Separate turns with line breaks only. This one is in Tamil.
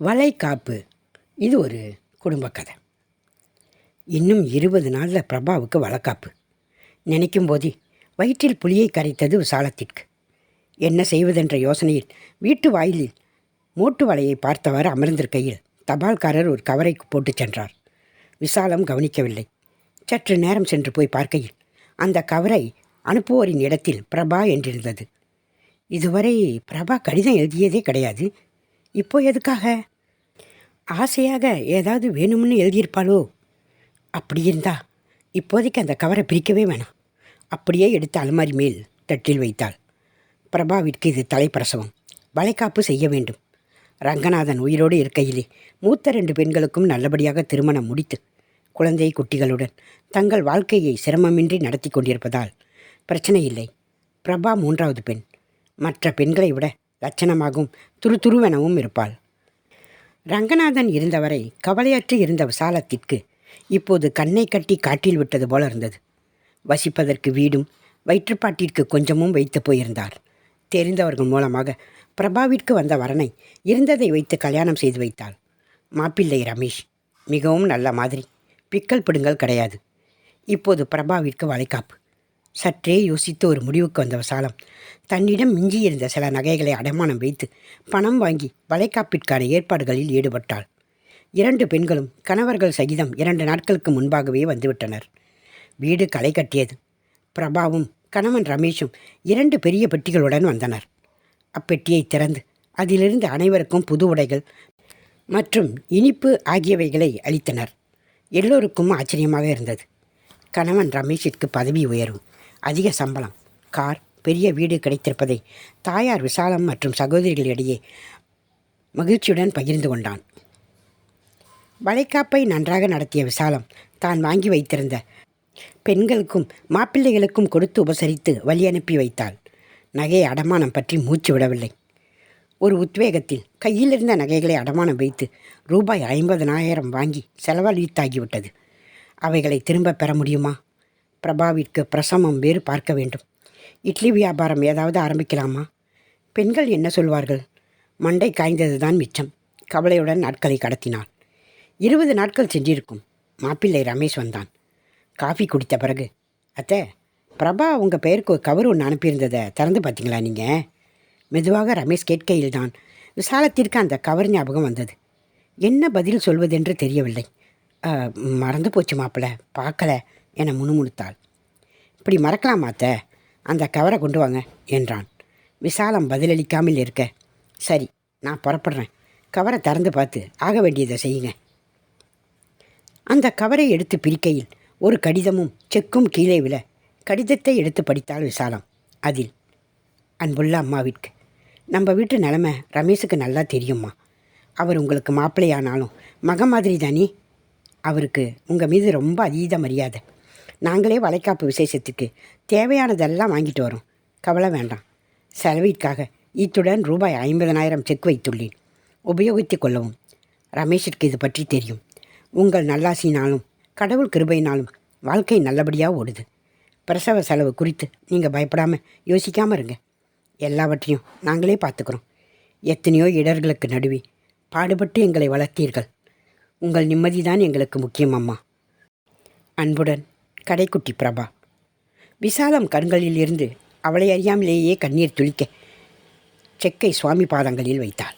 வளைகாப்பு. இது ஒரு குடும்ப கதை. இன்னும் இருபது நாளில் பிரபாவுக்கு வளைகாப்பு. நினைக்கும் போதே வயிற்றில் புளியை கரைத்தது விசாலத்திற்கு. என்ன செய்வதென்ற யோசனையில் வீட்டு வாயிலில் மூட்டு வலையை பார்த்தவாறு அமர்ந்திருக்கையில் தபால்காரர் ஒரு கவரை போட்டு சென்றார். விசாலம் கவனிக்கவில்லை. சற்று நேரம் சென்று போய் பார்க்கையில் அந்த கவரை அனுப்புவோரின் இடத்தில் பிரபா என்றிருந்தது. இதுவரை பிரபா கடிதம் எழுதியதே கிடையாது. இப்போ எதுக்காக? ஆசையாக ஏதாவது வேணும்னு எழுதியிருப்பாளோ? அப்படி இருந்தா இப்போதைக்கு அந்த கவரை பிரிக்கவே வேணாம். அப்படியே எடுத்து அலமாரி மேல் தட்டில் வைத்தாள். பிரபாவிற்கு இது தலைப்பிரசவம். வளைகாப்பு செய்ய வேண்டும். ரங்கநாதன் உயிரோடு இருக்கையிலே மூத்த ரெண்டு பெண்களுக்கும் நல்லபடியாக திருமணம் முடித்து குழந்தை குட்டிகளுடன் தங்கள் வாழ்க்கையை சிரமமின்றி நடத்தி கொண்டிருப்பதால் பிரச்சனை இல்லை. பிரபா மூன்றாவது பெண். மற்ற பெண்களை விட லட்சணமாகவும் துருதுருவெனவும் இருப்பாள். ரங்கநாதன் இருந்தவரை கவலையற்று இருந்த விசாலத்திற்கு இப்போது கண்ணை கட்டி காட்டில் விட்டது போல இருந்தது. வசிப்பதற்கு வீடும் வயிற்றுப்பாட்டிற்கு கொஞ்சமும் வைத்து போயிருந்தார். தெரிந்தவர்கள் மூலமாக பிரபாவிற்கு வந்த வரனை இருந்ததை வைத்து கல்யாணம் செய்து வைத்தாள். மாப்பிள்ளை ரமேஷ் மிகவும் நல்ல மாதிரி. பிக்கல் பிடுங்கல் கிடையாது. இப்போது பிரபாவிற்கு வளைக்காப்பு சற்றே யோசித்து ஒரு முடிவுக்கு வந்த விசாலம் தன்னிடம் மிஞ்சியிருந்த சில நகைகளை அடமானம் வைத்து பணம் வாங்கி வளைகாப்பிற்கான ஏற்பாடுகளில் ஈடுபட்டாள். இரண்டு பெண்களும் கணவர்கள் சகிதம் இரண்டு நாட்களுக்கு முன்பாகவே வந்துவிட்டனர். வீடு களை கட்டியது. பிரபாவும் கணவன் ரமேஷும் இரண்டு பெரிய பெட்டிகளுடன் வந்தனர். அப்பெட்டியை திறந்து அதிலிருந்து அனைவருக்கும் புது உடைகள் மற்றும் இனிப்பு ஆகியவைகளை அளித்தனர். எல்லோருக்கும் ஆச்சரியமாக இருந்தது. கணவன் ரமேஷிற்கு பதவி உயர்வு அதிக சம்பளம். கார் பெரிய வீடு கிடைத்திருப்பதை தாயார் விசாலம் மற்றும் சகோதரிகளிடையே மகிழ்ச்சியுடன் பகிர்ந்து கொண்டான். வளைகாப்பை நன்றாக நடத்திய விசாலம் தான் வாங்கி வைத்திருந்த பெண்களுக்கும் மாப்பிள்ளைகளுக்கும் கொடுத்து உபசரித்து வழி அனுப்பி வைத்தாள். நகை அடமானம் பற்றி மூச்சு விடவில்லை. ஒரு உத்வேகத்தில் கையிலிருந்த நகைகளை அடமானம் வைத்து ரூபாய் ஐம்பதனாயிரம் வாங்கி செலவழித்தாகிவிட்டது. அவைகளை திரும்ப பெற முடியுமா? பிரபாவிற்கு பிரசமம் வேறு பார்க்க வேண்டும். இட்லி வியாபாரம் ஏதாவது ஆரம்பிக்கலாமா? பெண்கள் என்ன சொல்வார்கள்? மண்டை காய்ந்தது தான் மிச்சம். கவலையுடன் நாட்களை கடத்தினாள். இருபது நாட்கள் சென்றிருக்கும். மாப்பிள்ளை ரமேஷ் வந்தான். காஃபி குடித்த பிறகு அத்தை பிரபா உங்கள் பெயருக்கு ஒரு கவர் ஒன்று அனுப்பியிருந்ததை திறந்து பார்த்தீங்களா நீங்கள் மெதுவாக ரமேஷ் கேட்கையில் தான் விசாலத்திற்கு அந்த கவர் ஞாபகம் வந்தது. என்ன பதில் சொல்வதென்று தெரியவில்லை. மறந்து போச்சு மாப்பிள்ள. பார்க்கல. என முணுமுணுத்தாள். இப்படி மறக்கலாமாத்த அந்த கவரை கொண்டு வாங்க என்றான். விசாலம் பதிலளிக்காமல் இருக்க. சரி நான் புறப்படுறேன். கவரை திறந்து பார்த்து ஆக வேண்டியதை செய்யுங்க. அந்த கவரை எடுத்து பிரிக்கையில் ஒரு கடிதமும் செக்கும் கீழே விழ கடிதத்தை எடுத்து படித்தாள் விசாலம். அதில் அன்புள்ள அம்மாவிற்கு நம்ம வீட்டு நிலமை ரமேஷுக்கு நல்லா தெரியும்மா. அவர் உங்களுக்கு மாப்பிள்ளையானாலும் மக மாதிரி தானே. அவருக்கு உங்கள் மீது ரொம்ப அதீத மரியாதை. நாங்களே வளைக்காப்பு விசேஷத்துக்கு தேவையானதெல்லாம் வாங்கிட்டு வரோம். கவலை வேண்டாம். செலவிற்காக இத்துடன் ரூபாய் ஐம்பதனாயிரம் செக் வைத்துள்ளேன். உபயோகித்து கொள்ளவும். ரமேஷிற்கு இது பற்றி தெரியும். உங்கள் நல்லாசினாலும் கடவுள் கிருபையினாலும் வாழ்க்கை நல்லபடியாக ஓடுது. பிரசவ செலவு குறித்து நீங்கள் பயப்படாமல் யோசிக்காமல் இருங்க. எல்லாவற்றையும் நாங்களே பார்த்துக்குறோம். எத்தனையோ இடர்களுக்கு நடுவே பாடுபட்டு எங்களை வளர்த்தீர்கள். உங்கள் நிம்மதிதான் எங்களுக்கு முக்கியம் அம்மா. அன்புடன் கடைக்குட்டி பிரபா. விசாலம் கண்களில் இருந்து அவளை அறியாமலேயே கண்ணீர் துளிக்க செக்கை சுவாமி பாதங்களில் வைத்தாள்.